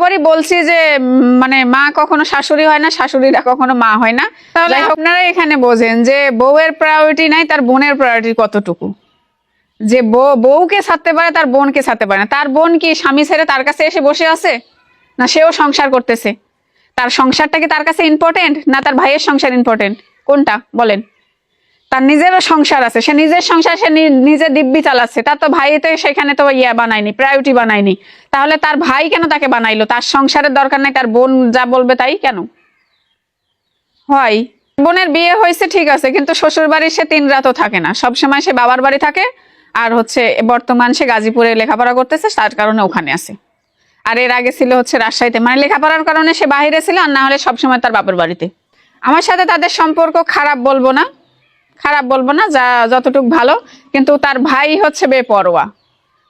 বরাবরই বলছি যে মানে মা কখনো শাশুড়ি হয় না শাশুড়িরা কখনো মা হয় না। তাহলে আপনারা এখানে বোঝেন যে বউয়ের প্রায়োরিটি নাই তার বোনের প্রায়োরিটি কতটুকু? যে বউ বউকে ছাড়তে পারে তার বোনকে ছাড়তে পারে না। তার বোন কি স্বামী ছেড়ে তার কাছে এসে বসে আছে? না সেও সংসার করতেছে? তার সংসারটা কি তার কাছে ইম্পর্টেন্ট না তার ভাইয়ের সংসার ইম্পর্টেন্ট কোনটা? বলেন। তার নিজেরও সংসার আছে, সে নিজের সংসার, সে নিজে দিব্যি চালাচ্ছে। তার তো ভাই তো সেখানে তো ইয়া বানায়নি প্রায়োরিটি বানায়নি। তাহলে তার ভাই কেন তাকে বানাইলো? তার সংসারের দরকার নাই, তার বোন যা বলবে তাই কেন? হয়। বোনের বিয়ে হয়েছে, ঠিক আছে, কিন্তু শ্বশুর বাড়ি সে তিন রাতও থাকে না। সবসময় সে বাবার বাড়ি থাকে, আর হচ্ছে বর্তমান সে গাজীপুরে লেখাপড়া করতেছে, তার কারণে ওখানে আছে। আর এর আগে ছিল হচ্ছে রাজশাহীতে মানে লেখাপড়ার কারণে সে বাহিরে ছিল, আর না হলে সবসময় তার বাপের বাড়িতে। আমার সাথে তাদের সম্পর্ক খারাপ বলব না। খারাপ বলব না, যা যতটুক ভালো, কিন্তু তার ভাই হচ্ছে বেপরোয়া।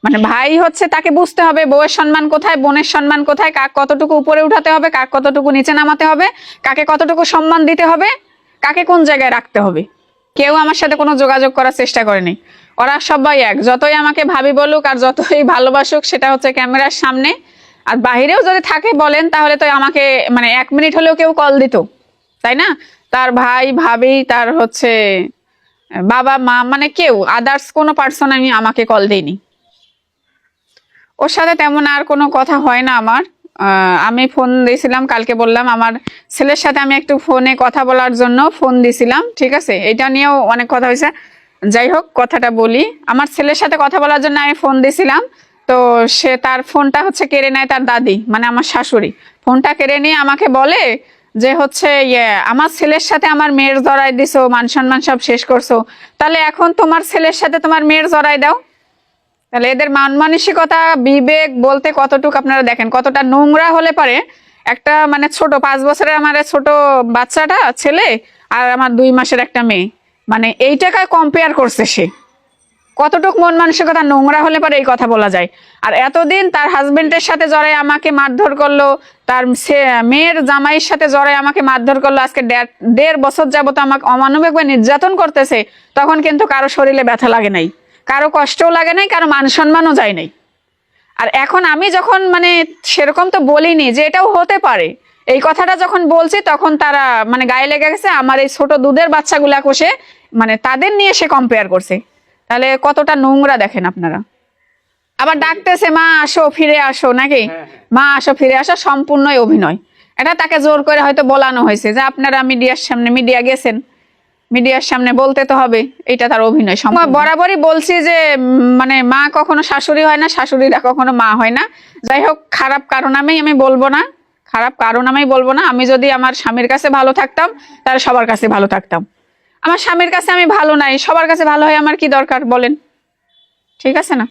মানে ভাই হচ্ছে তাকে বুঝতে হবে, বউয়ের সম্মান কোথায়, বোনের সম্মান কোথায়, কাক কতটুকু উপরে উঠাতে হবে, কাক কতটুকু নিচে নামাতে হবে, কাকে কতটুকু সম্মান দিতে হবে, কাকে কোন জায়গায় রাখতে হবে। কেউ আমার সাথে কোনো যোগাযোগ করার চেষ্টা করেনি। ওরা সবাই এক। যতই আমাকে ভাবি বলুক আর যতই ভালোবাসুক, সেটা হচ্ছে ক্যামেরার সামনে। আর বাহিরেও যদি থাকে বলেন, তাহলে তো আমাকে মানে এক মিনিট হলেও কেউ কল দিত। তাই না? তার ভাই, ভাবি, তার হচ্ছে বাবা, মা মানে কেউ? আদার্স কোনো পার্সন আমি আমাকে কল দিইনি। ওর সাথে তেমন আর কোনো কথা হয় না আমার। আমি ফোন দিয়েছিলাম, কালকে বললাম আমার ছেলের সাথে আমি একটু ফোনে কথা বলার জন্য ফোন দিয়েছিলাম ঠিক আছে? এটা নিয়েও অনেক কথা হয়েছে। যাই হোক, কথাটা বলি। আমার ছেলের সাথে কথা বলার জন্য আমি ফোন দিয়েছিলাম তো সে তার ফোনটা হচ্ছে কেড়ে নেয় তার দাদি মানে আমার শাশুড়ি। ফোনটা কেড়ে নিয়ে আমাকে বলে যে হচ্ছে ইয়ে আমার ছেলের সাথে আমার মেয়ের জড়াই দিছো, মান সম্মান সব শেষ করছ, তাহলে এখন তোমার ছেলের সাথে তোমার মেয়ের জড়াই দাও। তাহলে এদের মান মানসিকতা বিবেক বলতে কতটুকু আপনারা দেখেন, কতটা নোংরা হলে পারে। একটা মানে ছোট, পাঁচ বছরের আমার ছোট বাচ্চাটা, ছেলে, আর আমার দুই মাসের একটা মেয়ে। মানে এই টাকায় কম্পেয়ার করছে সে। কতটুক মন মানসিকতা নোংরা হলে পরে এই কথা বলা যায়। আর এতদিন তার হাজবেন্ডের সাথে জড়াই আমাকে মারধর করল, তার মেয়ের জামাইয়ের সাথে জড়াই আমাকে মারধর করল, আজকে দেড়- বছর যাবত আমাকে অমানবিকভাবে নির্যাতন করতেছে, তখন কিন্তু কারও শরীরে ব্যথা লাগে নাই। কারও কষ্টও লাগে নাই, কারও মান সম্মানও যায় নাই। আর এখন আমি যখন মানে সেরকম তো বলিনি যে এটাও হতে পারে, এই কথাটা যখন বলছি তখন তারা মানে গায়ে লেগে গেছে, আমার এই ছোট দুধের বাচ্চাগুলা কষে মানে তাদের নিয়ে সে কম্পেয়ার করছে। তাহলে কতটা নোংরা দেখেন আপনারা? আবার ডাকতেছে মা আসো ফিরে আসো নাকি? মা আসো ফিরে আসো। সম্পূর্ণই অভিনয়। এটা তাকে জোর করে হয়তো বলানো হয়েছে যে আপনারা মিডিয়ার সামনে মিডিয়া গেছেন। মিডিয়ার সামনে বলতে তো হবে এটা তার অভিনয় সম্পূর্ণ। বরাবরই বলছি যে মানে মা কখনো শাশুড়ি হয় না শাশুড়িরা কখনো মা হয় না। যাই হোক খারাপ কারণ আমি আমি বলব না। খারাপ কারণ আমি বলব না। আমি যদি আমার স্বামীর কাছে ভালো থাকতাম তাহলে সবার কাছে ভালো থাকতাম। আমার স্বামীর কাছে আমি ভালো নাই, সবার কাছে ভালো হয় আমার কি দরকার বলেন? ঠিক আছে না?